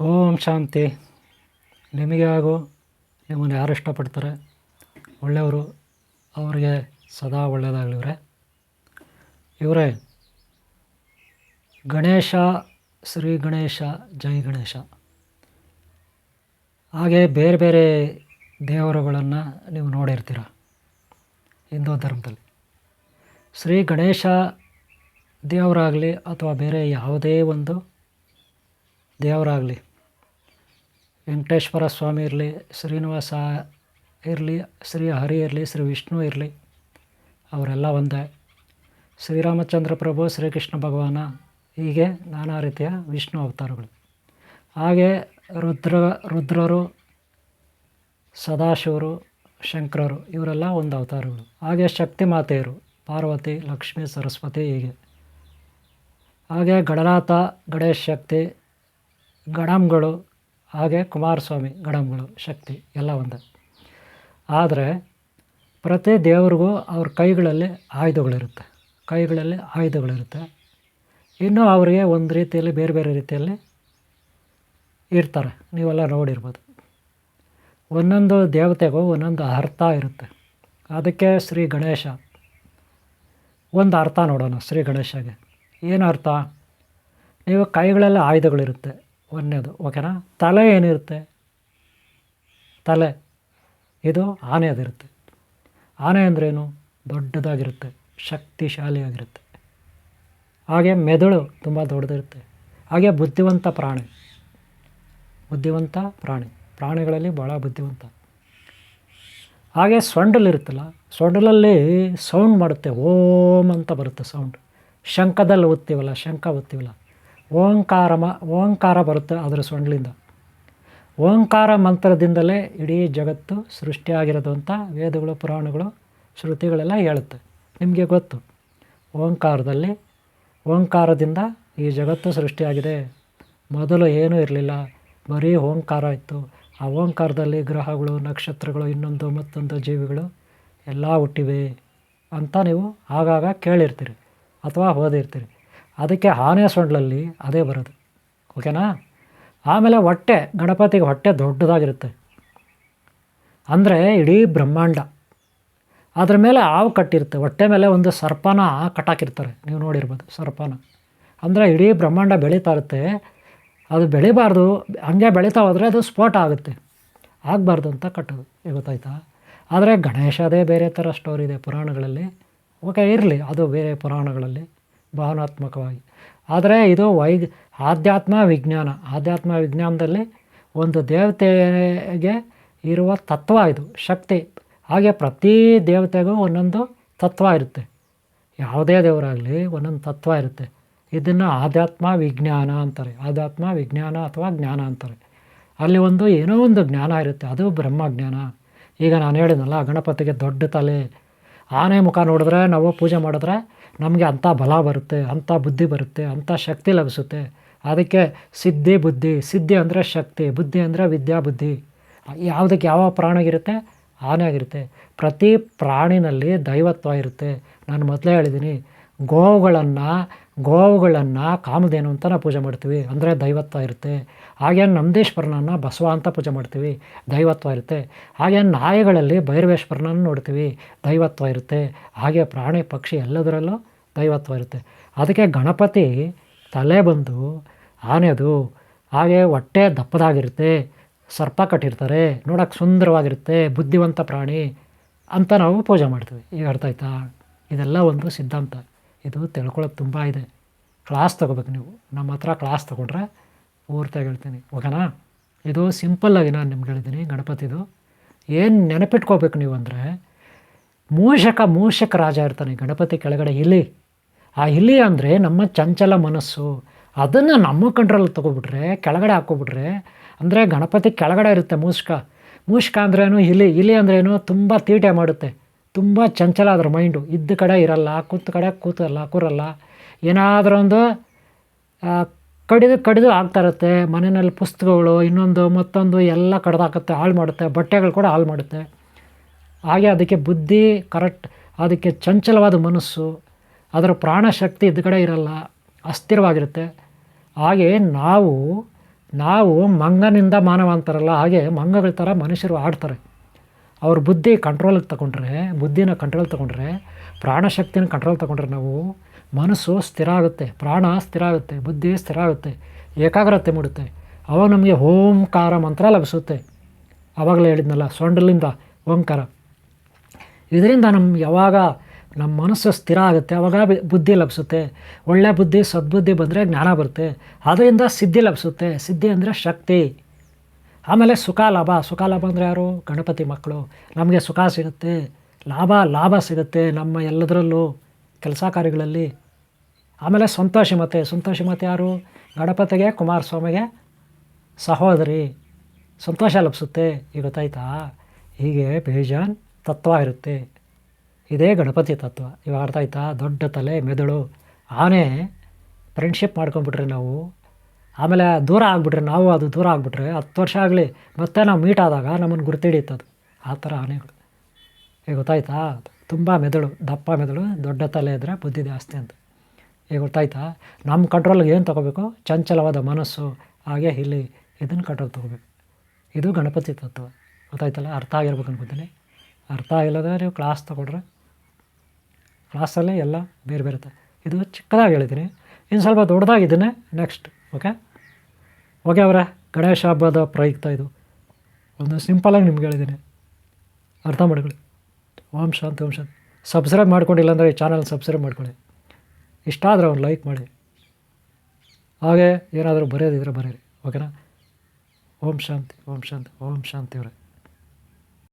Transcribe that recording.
ಓಂ ಶಾಂತಿ. ನಿಮಗೆ ಹಾಗೂ ನಿಮ್ಮನ್ನು ಯಾರು ಇಷ್ಟಪಡ್ತಾರೆ? ಒಳ್ಳೆಯವರು ಅವರಿಗೆ ಸದಾ ಒಳ್ಳೆಯದಾಗಲಿ ಇವರೇ ಇವರೇ, ಗಣೇಶ, ಶ್ರೀ ಗಣೇಶ, ಜೈ ಗಣೇಶ. ಹಾಗೆ ಬೇರೆ ಬೇರೆ ದೇವರುಗಳನ್ನು ನೀವು ನೋಡಿರ್ತೀರ? ಹಿಂದೂ ಧರ್ಮದಲ್ಲಿ. ಶ್ರೀ ಗಣೇಶ ದೇವರಾಗಲಿ ಅಥವಾ ಬೇರೆ ಯಾವುದೇ ಒಂದು ದೇವರಾಗಲಿ, ವೆಂಕಟೇಶ್ವರ ಸ್ವಾಮಿ ಇರಲಿ, ಶ್ರೀನಿವಾಸ ಇರಲಿ, ಶ್ರೀ ಹರಿ ಇರಲಿ, ಶ್ರೀ ವಿಷ್ಣು ಇರಲಿ, ಅವರೆಲ್ಲ ಒಂದೇ. ಶ್ರೀರಾಮಚಂದ್ರ ಪ್ರಭು, ಶ್ರೀಕೃಷ್ಣ ಭಗವಾನ, ಹೀಗೆ ನಾನಾ ರೀತಿಯ ವಿಷ್ಣು ಅವತಾರಗಳು. ಹಾಗೆ ರುದ್ರ, ರುದ್ರರು, ಸದಾಶಿವರು, ಶಂಕರರು, ಇವರೆಲ್ಲ ಒಂದು ಅವತಾರಗಳು. ಹಾಗೆ ಶಕ್ತಿ ಮಾತೆಯರು, ಪಾರ್ವತಿ, ಲಕ್ಷ್ಮೀ, ಸರಸ್ವತಿ, ಹೀಗೆ. ಹಾಗೆ ಗಣನಾಥ ಗಣೇಶ ಶಕ್ತಿ ಗಣಂಗಳು ಹಾಗೆ ಕುಮಾರಸ್ವಾಮಿ ಗಣಂಗಳು ಶಕ್ತಿ ಎಲ್ಲ ಒಂದೇ. ಆದರೆ ಪ್ರತಿ ದೇವರಿಗೂ ಅವ್ರ ಕೈಗಳಲ್ಲಿ ಆಯುಧಗಳಿರುತ್ತೆ. ಕೈಗಳಲ್ಲಿ ಆಯುಧಗಳಿರುತ್ತೆ. ಇನ್ನೂ ಅವರಿಗೆ ಒಂದು ರೀತಿಯಲ್ಲಿ ಬೇರೆ ಬೇರೆ ರೀತಿಯಲ್ಲಿ ಇರ್ತಾರೆ. ನೀವೆಲ್ಲ ನೋಡಿರ್ಬೋದು. ಒಂದೊಂದು ದೇವತೆಗೂ ಒಂದೊಂದು ಅರ್ಥ ಇರುತ್ತೆ. ಅದಕ್ಕೆ ಶ್ರೀ ಗಣೇಶ, ಒಂದು ಅರ್ಥ ನೋಡೋಣ ಶ್ರೀ ಗಣೇಶಗೆ. ಏನು ಅರ್ಥ? ನೀವು ಕೈಗಳಲ್ಲಿ ಆಯುಧಗಳಿರುತ್ತೆ. ಒಂದನೇದು, ಓಕೆನಾ? ತಲೆ ಏನಿರುತ್ತೆ? ತಲೆ, ಇದು ಆನೆಯದಿರುತ್ತೆ. ಆನೆ ಅಂದ್ರೇನು? ದೊಡ್ಡದಾಗಿರುತ್ತೆ, ಶಕ್ತಿಶಾಲಿಯಾಗಿರುತ್ತೆ. ಹಾಗೆ ಮೆದುಳು ತುಂಬ ದೊಡ್ಡದಿರುತ್ತೆ. ಹಾಗೆ ಬುದ್ಧಿವಂತ ಪ್ರಾಣಿ. ಬುದ್ಧಿವಂತ ಪ್ರಾಣಿ. ಪ್ರಾಣಿಗಳಲ್ಲಿ ಭಾಳ ಬುದ್ಧಿವಂತ. ಹಾಗೆ ಸೊಂಡಲಿರುತ್ತಲ್ಲ ಸೊಂಡಲಲ್ಲಿ ಸೌಂಡ್ ಮಾಡುತ್ತೆ, ಓಂ ಅಂತ ಬರುತ್ತೆ ಸೌಂಡ್. ಶಂಖದಲ್ಲಿ ಓದ್ತೀವಲ್ಲ ಶಂಖ ಓದ್ತೀವಲ್ಲ ಓಂಕಾರ ಮ, ಓಂಕಾರ ಬರುತ್ತೆ ಅದರ ಸೊಂಡ್ಲಿಂದ. ಓಂಕಾರ ಮಂತ್ರದಿಂದಲೇ ಇಡೀ ಜಗತ್ತು ಸೃಷ್ಟಿಯಾಗಿರೋದು ಅಂತ ವೇದಗಳು, ಪುರಾಣಗಳು, ಶ್ರುತಿಗಳೆಲ್ಲ ಹೇಳುತ್ತೆ. ನಿಮಗೆ ಗೊತ್ತು. ಓಂಕಾರದಲ್ಲಿ, ಓಂಕಾರದಿಂದ ಈ ಜಗತ್ತು ಸೃಷ್ಟಿಯಾಗಿದೆ. ಮೊದಲು ಏನೂ ಇರಲಿಲ್ಲ. ಬರೀ ಓಂಕಾರ ಇತ್ತು. ಆ ಓಂಕಾರದಲ್ಲಿ ಗ್ರಹಗಳು, ನಕ್ಷತ್ರಗಳು, ಇನ್ನೊಂದು ಮತ್ತೊಂದು ಜೀವಿಗಳು ಎಲ್ಲ ಹುಟ್ಟಿವೆ ಅಂತ ನೀವು ಆಗಾಗ ಕೇಳಿರ್ತೀರಿ ಅಥವಾ ಓದಿರ್ತೀರಿ. ಅದಕ್ಕೆ ಆನೆ ಸೊಂಡ್ಲಲ್ಲಿ ಅದೇ ಬರೋದು. ಓಕೆನಾ? ಆಮೇಲೆ ಹೊಟ್ಟೆ, ಗಣಪತಿಗೆ ಹೊಟ್ಟೆ ದೊಡ್ಡದಾಗಿರುತ್ತೆ. ಅಂದರೆ ಇಡೀ ಬ್ರಹ್ಮಾಂಡ. ಅದ್ರ ಮೇಲೆ ಹಾವು ಕಟ್ಟಿರುತ್ತೆ. ಹೊಟ್ಟೆ ಮೇಲೆ ಒಂದು ಸರ್ಪನ ಕಟ್ಟಾಕಿರ್ತಾರೆ. ನೀವು ನೋಡಿರ್ಬೋದು ಸರ್ಪನ. ಅಂದರೆ ಇಡೀ ಬ್ರಹ್ಮಾಂಡ ಬೆಳೀತಾ ಇರುತ್ತೆ. ಅದು ಬೆಳಿಬಾರ್ದು. ಹಂಗೆ ಬೆಳೀತಾ ಹೋದರೆ ಅದು ಸ್ಫೋಟ ಆಗುತ್ತೆ. ಆಗಬಾರ್ದು ಅಂತ ಕಟ್ಟೋದು. ಗೊತ್ತಾಯ್ತಾ? ಆದರೆ ಗಣೇಶದೇ ಬೇರೆ ಥರ ಸ್ಟೋರಿ ಇದೆ ಪುರಾಣಗಳಲ್ಲಿ. ಓಕೆ, ಇರಲಿ. ಅದು ಬೇರೆ ಪುರಾಣಗಳಲ್ಲಿ. ಭಾವನಾತ್ಮಕವಾಗಿ. ಆದರೆ ಇದು ವೈ ಆಧ್ಯಾತ್ಮ ವಿಜ್ಞಾನ. ಆಧ್ಯಾತ್ಮ ವಿಜ್ಞಾನದಲ್ಲಿ ಒಂದು ದೇವತೆಗೆ ಇರುವ ತತ್ವ ಇದು, ಶಕ್ತಿ. ಹಾಗೆ ಪ್ರತಿ ದೇವತೆಗೂ ಒಂದೊಂದು ತತ್ವ ಇರುತ್ತೆ. ಯಾವುದೇ ದೇವರಾಗಲಿ ಒಂದೊಂದು ತತ್ವ ಇರುತ್ತೆ. ಇದನ್ನು ಆಧ್ಯಾತ್ಮ ವಿಜ್ಞಾನ ಅಂತಾರೆ. ಆಧ್ಯಾತ್ಮ ವಿಜ್ಞಾನ ಅಥವಾ ಜ್ಞಾನ ಅಂತಾರೆ. ಅಲ್ಲಿ ಒಂದು ಏನೋ ಒಂದು ಜ್ಞಾನ ಇರುತ್ತೆ. ಅದು ಬ್ರಹ್ಮಜ್ಞಾನ. ಈಗ ನಾನು ಹೇಳಿದ್ನಲ್ಲ, ಗಣಪತಿಗೆ ದೊಡ್ಡ ತಲೆ ಆನೆ ಮುಖ ನೋಡಿದ್ರೆ ನಾವು ಪೂಜೆ ಮಾಡಿದ್ರೆ ನಮಗೆ ಅಂಥ ಬಲ ಬರುತ್ತೆ, ಅಂಥ ಬುದ್ಧಿ ಬರುತ್ತೆ, ಅಂಥ ಶಕ್ತಿ ಲಭಿಸುತ್ತೆ. ಅದಕ್ಕೆ ಸಿದ್ಧಿ ಬುದ್ಧಿ, ಸಿದ್ಧಿ ಅಂದರೆ ಶಕ್ತಿ, ಬುದ್ಧಿ ಅಂದರೆ ವಿದ್ಯಾ ಬುದ್ಧಿ. ಯಾವುದಕ್ಕೆ ಯಾವ ಪ್ರಾಣಿಗಿರುತ್ತೆ ಆನೆ ಆಗಿರುತ್ತೆ. ಪ್ರತಿ ಪ್ರಾಣಿನಲ್ಲಿ ದೈವತ್ವ ಇರುತ್ತೆ. ನಾನು ಮೊದಲೇ ಹೇಳಿದ್ದೀನಿ, ಗೋವುಗಳನ್ನು ಗೋವುಗಳನ್ನು ಕಾಮಧೇನು ಅಂತ ನಾವು ಪೂಜೆ ಮಾಡ್ತೀವಿ. ಅಂದರೆ ದೈವತ್ವ ಇರುತ್ತೆ. ಹಾಗೆ ನಂದೀಶ್ವರನನ್ನು ಬಸವ ಅಂತ ಪೂಜೆ ಮಾಡ್ತೀವಿ. ದೈವತ್ವ ಇರುತ್ತೆ. ಹಾಗೆ ನಾಯಿಗಳಲ್ಲಿ ಭೈರವೇಶ್ವರನನ್ನು ನೋಡ್ತೀವಿ. ದೈವತ್ವ ಇರುತ್ತೆ. ಹಾಗೆ ಪ್ರಾಣಿ, ಪಕ್ಷಿ ಎಲ್ಲದರಲ್ಲೂ ದೈವತ್ವ ಇರುತ್ತೆ. ಅದಕ್ಕೆ ಗಣಪತಿ ತಲೆ ಬಂದು ಆನೆದು, ಹಾಗೆ ಹೊಟ್ಟೆ ದಪ್ಪದಾಗಿರುತ್ತೆ. ಸರ್ಪ ಕಟ್ಟಿರ್ತಾರೆ. ನೋಡೋಕ್ಕೆ ಸುಂದರವಾಗಿರುತ್ತೆ. ಬುದ್ಧಿವಂತ ಪ್ರಾಣಿ ಅಂತ ನಾವು ಪೂಜೆ ಮಾಡ್ತೀವಿ. ಈಗ ಅರ್ಥ ಆಯ್ತಾ? ಇದೆಲ್ಲ ಒಂದು ಸಿದ್ಧಾಂತ. ಇದು ತಿಳ್ಕೊಳ್ಳೋದು ತುಂಬ ಇದೆ. ಕ್ಲಾಸ್ ತೊಗೋಬೇಕು ನೀವು. ನಮ್ಮ ಹತ್ರ ಕ್ಲಾಸ್ ತೊಗೊಂಡ್ರೆ ಪೂರ್ತಿಯಾಗಿ ಹೇಳ್ತೀನಿ. ಓಕೆನಾ ಇದು ಸಿಂಪಲ್ಲಾಗಿ ನಾನು ನಿಮ್ಗೆ ಹೇಳಿದ್ದೀನಿ ಗಣಪತಿದು ಏನು ನೆನಪಿಟ್ಕೋಬೇಕು ನೀವು ಅಂದರೆ, ಮೂಷಕ ಮೂಷಕ ರಾಜ ಇರ್ತಾನೆ ಗಣಪತಿ ಕೆಳಗಡೆ ಇಲಿ ಆ ಇಲಿ ಅಂದರೆ ನಮ್ಮ ಚಂಚಲ ಮನಸ್ಸು. ಅದನ್ನು ನಮ್ಮ ಕಂಟ್ರೋಲ್ ತೊಗೊಬಿಟ್ರೆ, ಕೆಳಗಡೆ ಹಾಕ್ಕೊಬಿಟ್ರೆ ಅಂದರೆ ಗಣಪತಿ ಕೆಳಗಡೆ ಇರುತ್ತೆ ಮೂಷಕ. ಮೂಷಕ ಅಂದ್ರೇನು ಇಲಿ ಇಲಿ ಅಂದ್ರೇನು ತುಂಬ ತೀಟೆ ಮಾಡುತ್ತೆ. ತುಂಬ ಚಂಚಲ ಅದ್ರ ಮೈಂಡು ಇದ್ದ ಕಡೆ ಇರಲ್ಲ, ಕೂತ ಕಡೆ ಕೂತಲ್ಲ, ಕೂರಲ್ಲ. ಏನಾದರೂ ಒಂದು ಕಡಿದು ಕಡಿದು ಆಗ್ತಾ ಇರುತ್ತೆ. ಮನೆಯಲ್ಲಿ ಪುಸ್ತಕಗಳು, ಇನ್ನೊಂದು, ಮತ್ತೊಂದು ಎಲ್ಲ ಕಡ್ದಾಕತ್ತೆ, ಹಾಳು ಮಾಡುತ್ತೆ. ಬಟ್ಟೆಗಳು ಕೂಡ ಹಾಳು ಮಾಡುತ್ತೆ. ಹಾಗೆ ಅದಕ್ಕೆ ಬುದ್ಧಿ ಕರೆಕ್ಟ್ ಅದಕ್ಕೆ ಚಂಚಲವಾದ ಮನಸ್ಸು, ಅದರ ಪ್ರಾಣಶಕ್ತಿ ಇದ್ದ ಕಡೆ ಇರಲ್ಲ, ಅಸ್ಥಿರವಾಗಿರುತ್ತೆ. ಹಾಗೆ ನಾವು ನಾವು ಮಂಗನಿಂದ ಮಾನವ ಅಂತಾರಲ್ಲ, ಹಾಗೆ ಮಂಗಗಳ ಥರ ಮನುಷ್ಯರು ಆಡ್ತಾರೆ. ಅವ್ರ ಬುದ್ಧಿ ಕಂಟ್ರೋಲಿಗೆ ತಗೊಂಡ್ರೆ, ಬುದ್ಧಿನ ಕಂಟ್ರೋಲ್ ತಗೊಂಡ್ರೆ ಪ್ರಾಣಶಕ್ತಿನ ಕಂಟ್ರೋಲ್ ತಗೊಂಡ್ರೆ ನಾವು ಮನಸ್ಸು ಸ್ಥಿರ ಆಗುತ್ತೆ, ಪ್ರಾಣ ಸ್ಥಿರ ಆಗುತ್ತೆ, ಬುದ್ಧಿ ಸ್ಥಿರ ಆಗುತ್ತೆ, ಏಕಾಗ್ರತೆ ಮೂಡುತ್ತೆ. ಅವಾಗ ನಮಗೆ ಓಂಕಾರ ಮಂತ್ರ ಲಭಿಸುತ್ತೆ. ಆವಾಗಲೇ ಹೇಳಿದ್ನಲ್ಲ, ಸೊಂಡಲಿಂದ ಓಂಕಾರ. ಇದರಿಂದ ನಮ್ಮ ಯಾವಾಗ ನಮ್ಮ ಮನಸ್ಸು ಸ್ಥಿರ ಆಗುತ್ತೆ ಆವಾಗ ಬುದ್ಧಿ ಲಭಿಸುತ್ತೆ. ಒಳ್ಳೆ ಬುದ್ಧಿ, ಸದ್ಬುದ್ಧಿ ಬಂದರೆ ಜ್ಞಾನ ಬರುತ್ತೆ. ಅದರಿಂದ ಸಿದ್ಧಿ ಲಭಿಸುತ್ತೆ. ಸಿದ್ಧಿ ಅಂದರೆ ಶಕ್ತಿ. ಆಮೇಲೆ ಸುಖ, ಲಾಭ. ಸುಖ, ಲಾಭ ಅಂದರೆ ಯಾರು? ಗಣಪತಿ ಮಕ್ಕಳು. ನಮಗೆ ಸುಖ ಸಿಗುತ್ತೆ, ಲಾಭ ಲಾಭ ಸಿಗುತ್ತೆ ನಮ್ಮ ಎಲ್ಲದರಲ್ಲೂ ಕೆಲಸ ಕಾರ್ಯಗಳಲ್ಲಿ. ಆಮೇಲೆ ಸಂತೋಷಮತೆ. ಸಂತೋಷಮತೆ ಯಾರು? ಗಣಪತಿಗೆ, ಕುಮಾರಸ್ವಾಮಿಗೆ ಸಹೋದರಿ. ಸಂತೋಷ ಲಭಿಸುತ್ತೆ. ಈಗ ಗೊತ್ತಾಯ್ತಾ? ಹೀಗೆ ಬೇಜಾನ್ ತತ್ವ ಇರುತ್ತೆ. ಇದೇ ಗಣಪತಿ ತತ್ವ. ಇವಾಗ ಅರ್ಥ ಆಯ್ತಾ? ದೊಡ್ಡ ತಲೆ, ಮೆದುಳು. ಆನೆ ಫ್ರೆಂಡ್ಶಿಪ್ ಮಾಡ್ಕೊಂಬಿಟ್ರೆ ನಾವು ಆಮೇಲೆ ದೂರ ಆಗಿಬಿಟ್ರೆ, ನಾವು ಅದು ದೂರ ಆಗಿಬಿಟ್ರೆ ಹತ್ತು ವರ್ಷ ಆಗಲಿ, ಮತ್ತೆ ನಾವು ಮೀಟ್ ಆದಾಗ ನಮ್ಮನ್ನು ಗುರ್ತಿಡಿಯುತ್ತದು ಆ ಥರ ಆನೆಗಳು ಈಗ ಗೊತ್ತಾಯ್ತಾ? ತುಂಬ ಮೆದುಳು, ದಪ್ಪ ಮೆದುಳು, ದೊಡ್ಡ ತಲೆ ಇದ್ದರೆ ಬುದ್ಧಿ ಜಾಸ್ತಿ ಅಂತ. ಈಗ ಗೊತ್ತಾಯ್ತಾ? ನಮ್ಮ ಕಂಟ್ರೋಲ್ಗೆ ಏನು ತೊಗೋಬೇಕು? ಚಂಚಲವಾದ ಮನಸ್ಸು, ಹಾಗೆ ಇಲ್ಲಿ ಇದನ್ನು ಕಂಟ್ರೋಲ್ ತೊಗೋಬೇಕು. ಇದು ಗಣಪತಿ ತತ್ವ. ಗೊತ್ತಾಯ್ತಲ್ಲ? ಅರ್ಥ ಆಗಿರ್ಬೇಕು ಅನ್ಕೋತೀನಿ. ಅರ್ಥ ಆಗಿಲ್ಲದ ನೀವು ಕ್ಲಾಸ್ ತೊಗೊಂಡ್ರೆ ಕ್ಲಾಸಲ್ಲೇ ಎಲ್ಲ ಬೇರೆ ಬೇರೆ ಇದು ಚಿಕ್ಕದಾಗಿ ಹೇಳಿದ್ದೀನಿ. ಇನ್ನು ಸ್ವಲ್ಪ ದೊಡ್ಡದಾಗಿದ್ದೀನಿ ನೆಕ್ಸ್ಟ್ ಓಕೆ? ಓಕೆ ಅವರೇ, ಗಣೇಶ ಹಬ್ಬದ ಪ್ರಯುಕ್ತ ಇದು. ಒಂದು ಸಿಂಪಲಾಗಿ ನಿಮ್ಗೆ ಹೇಳಿದ್ದೀನಿ. ಅರ್ಥ ಮಾಡ್ಕೊಳ್ಳಿ. ಓಂ ಶಾಂತಿ ಓಂ ಶಾಂತಿ. ಸಬ್ಸ್ಕ್ರೈಬ್ ಮಾಡ್ಕೊಂಡಿಲ್ಲ ಅಂದರೆ ಈ ಚಾನಲ್ ಸಬ್ಸ್ಕ್ರೈಬ್ ಮಾಡ್ಕೊಳ್ಳಿ. ಇಷ್ಟ ಆದರೆ ಒಂದು ಲೈಕ್ ಮಾಡಿ. ಹಾಗೆ ಏನಾದರೂ ಬರೆಯೋದಿದ್ರೆ ಬರೀರಿ, ಓಕೆನಾ? ಓಂ ಶಾಂತಿ ಓಂ ಶಾಂತಿ ಓಂ ಶಾಂತಿ ಅವರೇ.